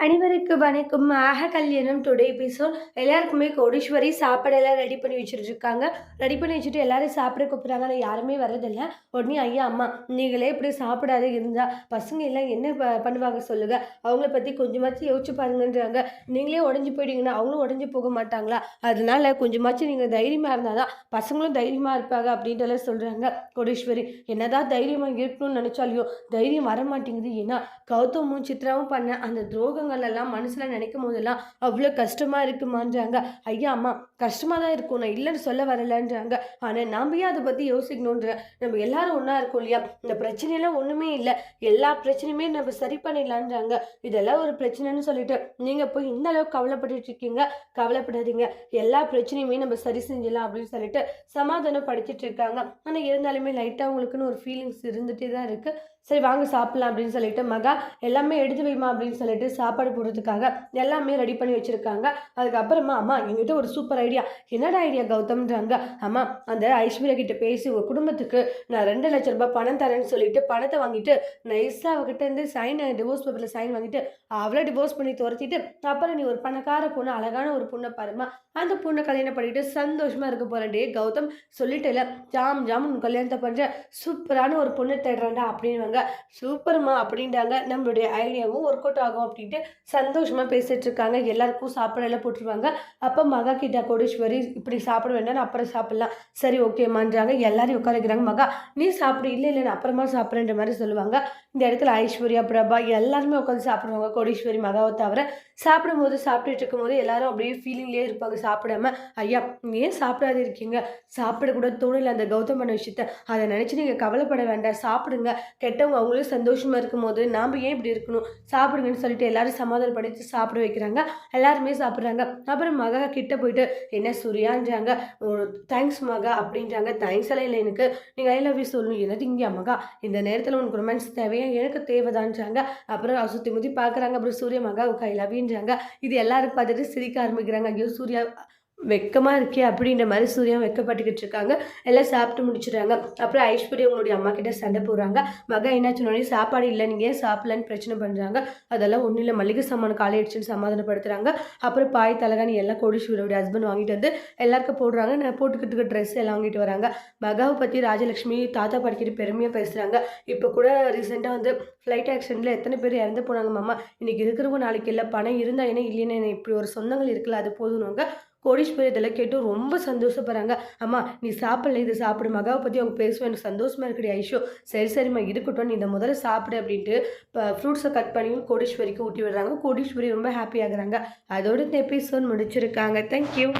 அனைவருக்கு வணக்கம். ஆக கல்யாணம் டுடே எபிசோட். எல்லாருக்குமே கோடீஸ்வரி சாப்பாடெல்லாம் ரெடி பண்ணி வச்சிட்டுருக்காங்க ரெடி பண்ணி வச்சுட்டு எல்லாரும் சாப்பிட கூப்பிட்றாங்க. ஆனால் யாருமே வரதில்லை உடனே ஐயா அம்மா நீங்களே இப்படி சாப்பிடாத இருந்தால் பசங்க எல்லாம் என்ன ப- பண்ணுவாங்க சொல்லுங்க. அவங்கள பற்றி கொஞ்சமாச்சும் யோசிச்சு பாருங்கன்றாங்க. நீங்களே உடஞ்சி போயிட்டீங்கன்னா அவங்களும் உடஞ்சி போக மாட்டாங்களா? அதனால கொஞ்சமாச்சும் நீங்கள் தைரியமாக இருந்தால் தான் பசங்களும் தைரியமாக இருப்பாங்க அப்படின்ட்டு எல்லாம் சொல்கிறாங்க கோடீஸ்வரி. என்னதான் தைரியமாக இருக்கணும்னு நினச்சாலையோ தைரியம் வர மாட்டேங்குது ஏன்னா கௌதமும் சித்ராவும் பண்ண அந்த துரோகங்கள் எல்லாம் மனசில் நினைக்கும் போதெல்லாம் அவ்வளோ கஷ்டமாக இருக்குமான்றாங்க. ஐயா அம்மா கஷ்டமாக தான் இருக்கும். நான் இல்லைன்னு சொல்ல வரலன்றாங்க. ஆனால் நாம் ஏன் அதை பற்றி யோசிக்கணுன்ற? நம்ம எல்லாரும் ஒன்றா இருக்கோம் இல்லையா? இந்த பிரச்சனையெல்லாம் ஒன்றுமே இல்லை. எல்லா பிரச்சனையுமே நம்ம சரி பண்ணிடலான்றாங்க. இதெல்லாம் ஒரு பிரச்சனைன்னு சொல்லிட்டு நீங்கள் போய் இந்த அளவுக்கு கவலைப்பட்டுட்டு இருக்கீங்க. கவலைப்படாதீங்க. எல்லா பிரச்சனையுமே நம்ம சரி செஞ்சிடலாம் அப்படின்னு சொல்லிட்டு சமாதானம் படிச்சுட்டு இருக்காங்க. ஆனால் இருந்தாலுமே லைட்டாக அவங்களுக்குன்னு ஒரு ஃபீலிங்ஸ் இருந்துகிட்டே தான் இருக்குது சரி வாங்க சாப்பிட்லாம் அப்படின்னு சொல்லிட்டு மகா எல்லாமே எடுத்து வைமா அப்படின்னு சொல்லிட்டு சாப்பாடு போடுறதுக்காக எல்லாமே ரெடி பண்ணி வச்சுருக்காங்க. அதுக்கப்புறமா அம்மா எங்கிட்ட ஒரு சூப்பர் ஐடியா என்னடா ஐடியா கௌதம்ன்றாங்க? அம்மா அந்த ஐஸ்வர்யா கிட்ட பேசி உங்கள் குடும்பத்துக்கு நான் ரெண்டு லட்ச ரூபாய் பணம் தரேன்னு சொல்லிட்டு பணத்தை வாங்கிட்டு நைஸாக அவகிட்ட இருந்து சைன் டிவோர்ஸ் பேப்பரில் சைன் வாங்கிட்டு அவளை டிவோர்ஸ் பண்ணி துரத்திட்டு அப்புறம் நீ ஒரு பணக்கார பொண்ணு அழகான ஒரு பொண்ணை பாருமா அந்த பொண்ணை கல்யாணம் பண்ணிட்டு சந்தோஷமாக இருக்க போகிறேன் டே கௌதம் சொல்லிட்டேல ஜாம் ஜாம் உன் கல்யாணத்தை பண்ணுற சூப்பரான ஒரு பொண்ணு தேடுறாண்டா அப்படின்வாங்க சூப்பர்மா அப்படின்றாங்க. நம்மளுடைய ஐடியாவும் ஒர்க் அவுட் ஆகும் அப்படின்ட்டு சந்தோஷமா பேசிட்டு இருக்காங்க. எல்லாருக்கும் சாப்பாடெல்லாம் போட்டுருவாங்க. அப்போ மகா கிட்ட கோடீஸ்வரி இப்படி சாப்பிட வேண்டாம் அப்புறம் சாப்பிடலாம். சரி ஓகேம்மான்றாங்க. எல்லாரையும் உட்காரக்கிறாங்க. மகா நீ சாப்பிடு. இல்லை இல்லை நான் அப்புறமா சாப்பிட்றேன்ற மாதிரி சொல்லுவாங்க. இந்த இடத்துல ஐஸ்வர்யா பிரபா எல்லாருமே உட்காந்து சாப்பிடுவாங்க. கோடீஸ்வரி மகாவை தவிர சாப்பிடும்போது சாப்பிட்டுட்டு இருக்கும்போது எல்லாரும் அப்படியே ஃபீலிங்லேயே இருப்பாங்க. சாப்பிடாம ஐயா நீ ஏன் சாப்பிடாத இருக்கீங்க? சாப்பிடக்கூட தோணல அந்த கௌதம் பண்ண விஷயத்த. அதை நினச்சி நீங்கள் கவலைப்பட வேண்டாம். சாப்பிடுங்க. கெட்டவங்க அவங்களும் சந்தோஷமாக இருக்கும்போது நாம் ஏன் இப்படி இருக்கணும்? சாப்பிடுங்கன்னு சொல்லிட்டு எல்லாரும் சமாதானப்படுத்தி சாப்பிட வைக்கிறாங்க. எல்லாருமே சாப்பிட்றாங்க. அப்புறம் மகா கிட்ட போயிட்டு என்ன சூர்யான்றாங்க? தேங்க்ஸ் மகா அப்படின்றாங்க. தேங்க்ஸ் எல்லாம் இல்லை எனக்கு. நீங்கள் ஐ லவ் யூ சொல்லணும். என்னது இங்கே மகா? இந்த நேரத்தில் உனக்கு ரொமான்ஸ் தேவையா? எனக்கு தேவைதான்றாங்க. அப்புறம் சுற்றி முற்றி பார்க்குறாங்க அப்புறம் சூரிய மகா ஐ லவ்ன்றாங்க இது எல்லாரும் பார்த்துட்டு சிரிக்க ஆரம்பிக்கிறாங்க. ஐயோ சூர்யா வெக்கமாக இருக்கே அப்படின்ற மாதிரி சூர்யா வெக்கப்பட்டுக்கிட்டு இருக்காங்க. எல்லாம் சாப்பிட்டு முடிச்சிடுறாங்க அப்புறம் ஐஸ்வர்யா உங்களுடைய அம்மா கிட்ட சண்டை போடுறாங்க. மகா சொன்னோடனே சாப்பாடு இல்லை நீங்கள் ஏன் சாப்பிடலன்னு பிரச்சனை பண்ணுறாங்க அதெல்லாம் ஒன்றும் இல்லை மளிகை சாமான் காலையிடுச்சுன்னு சமாதானப்படுத்துகிறாங்க அப்புறம் பாய் தலகாணி எல்லாம் கோடீஸ்வரோடைய ஹஸ்பண்ட் வாங்கிட்டு வந்து எல்லாருக்கும் போடுறாங்க. நான் போட்டுக்கிட்டு ட்ரெஸ் எல்லாம் வாங்கிட்டு வராங்க. மகாவை பற்றி ராஜலக்ஷ்மி தாத்தா படிக்கிட்டு பெருமையாக பேசுகிறாங்க இப்போ கூட ரீசெண்டாக வந்து ஃப்ளைட் ஆக்சிடெண்ட்டில் எத்தனை பேர் இறந்து போனாங்க மாமா. இன்றைக்கி இருக்கிறவங்க நாளைக்கு இல்லை பணம் இருந்தால் என்ன இல்லைன்னு என்ன இப்படி ஒரு சொந்தங்கள் இருக்குல்ல அது போதும்னுவாங்க. கோடீஸ்வரி இதெல்லாம் கேட்டு ரொம்ப சந்தோஷப்படுறாங்க. அம்மா நீ சாப்பிடல இது சாப்பிடு. மகாவை பற்றி அவங்க பேசுவேன் எனக்கு சந்தோஷமாக இருக்குடி ஐஷோ. சரி சரிம்மா இருக்கட்டும். நீ இதை முதல்ல சாப்பிடு அப்படின்ட்டு இப்போ ஃப்ரூட்ஸை கட் பண்ணியும் கோடீஸ்வரிக்கு ஊட்டி விடுறாங்க. கோடீஸ்வரி ரொம்ப ஹாப்பி ஆகுறாங்க. அதோட இந்த எபிசோட் முடிச்சிருக்காங்க. தேங்க்யூ